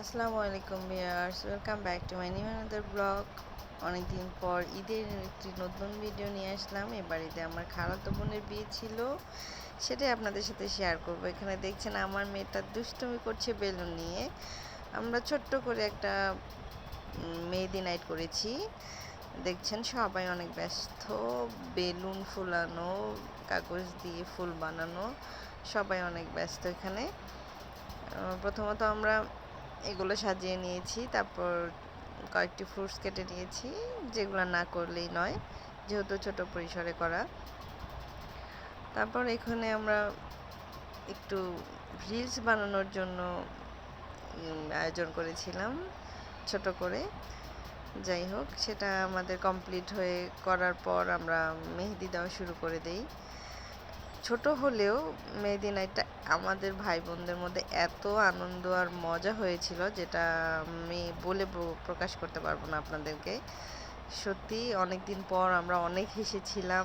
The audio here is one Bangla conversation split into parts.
আসসালামু আলাইকুম viewers, welcome back to my new another blog. অনেকদিন পর ঈদের একটি নতুন ভিডিও নিয়ে আসলাম। এবার ঈদে আমার খালাতো বোনের বিয়ে ছিল, সেটাই আপনাদের সাথে শেয়ার করব। এখানে দেখছেন আমার মেয়েটা দুষ্টুমি করছে বেলুন নিয়ে। আমরা ছোট্ট করে একটা মেহেদি নাইট করেছি। দেখছেন সবাই অনেক ব্যস্ত, বেলুন ফুলানো, কাগজ দিয়ে ফুল বানানো, সবাই অনেক ব্যস্ত এখানে। প্রথমত আমরা এগুলো সাজিয়ে নিয়েছি। তারপর কয়েকটি ফ্রুটস কেটে নিয়েছি, যেগুলো না করলেই নয়, যেহেতু ছোট পরিসরে করা। তারপর এখানে আমরা একটু রিলস বানানোর জন্য আয়োজন করেছিলাম, ছোট করে। যাই হোক, সেটা আমাদের কমপ্লিট হয়ে করার পর আমরা মেহেদি দেওয়া শুরু করে দেই। ছোট হলেও মেহেদি নাইটটা আমাদের ভাই বোনদের মধ্যে এত আনন্দ আর মজা হয়েছিল যেটা আমি বলে প্রকাশ করতে পারব না আপনাদেরকে। সত্যি অনেক দিন পর আমরা অনেক হেসেছিলাম,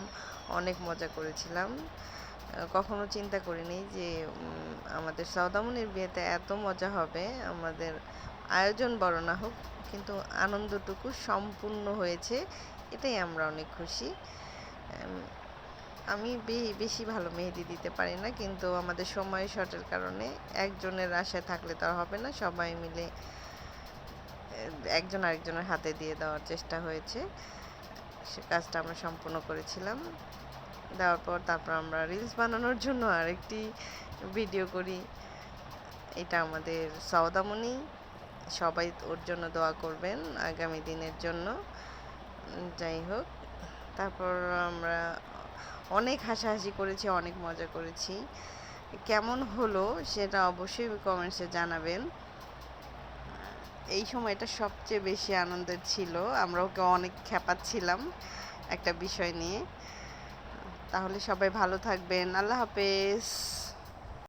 অনেক মজা করেছিলাম। কখনো চিন্তা করিনি যে আমাদের সৌদামনির বিয়েতে এত মজা হবে, আমাদের আয়োজন বড় না হোক, কিন্তু আনন্দটুকু সম্পূর্ণ হয়েছে এটাই আমরা অনেক খুশি। আমি বেশি ভালো মেহেদি দিতে পারি না, কিন্তু আমাদের সময় শর্টের কারণে একজনের আশায় থাকলে তো হবে না, সবাই মিলে, একজন আরেকজনের হাতে দিয়ে দেওয়ার চেষ্টা হয়েছে। সে কাজটা আমরা সম্পূর্ণ করেছিলাম। দেওয়ার পর তারপর আমরা রিলস বানানোর জন্য আরেকটি ভিডিও করি। এটা আমাদের সওদামণি, সবাই ওর জন্য দোয়া করবেন আগামী দিনের জন্য। যাই হোক, তারপর আমরা অনেক হাসাহাসি করেছি, অনেক মজা করেছি। কেমন হলো সেটা অবশ্যই কমেন্টসে জানাবেন। এই সময়টা সবচেয়ে বেশি আনন্দের ছিল, আমরা ওকে অনেক খ্যাপাচ্ছিলাম একটা বিষয় নিয়ে। তাহলে সবাই ভালো থাকবেন, আল্লাহ হাফেজ।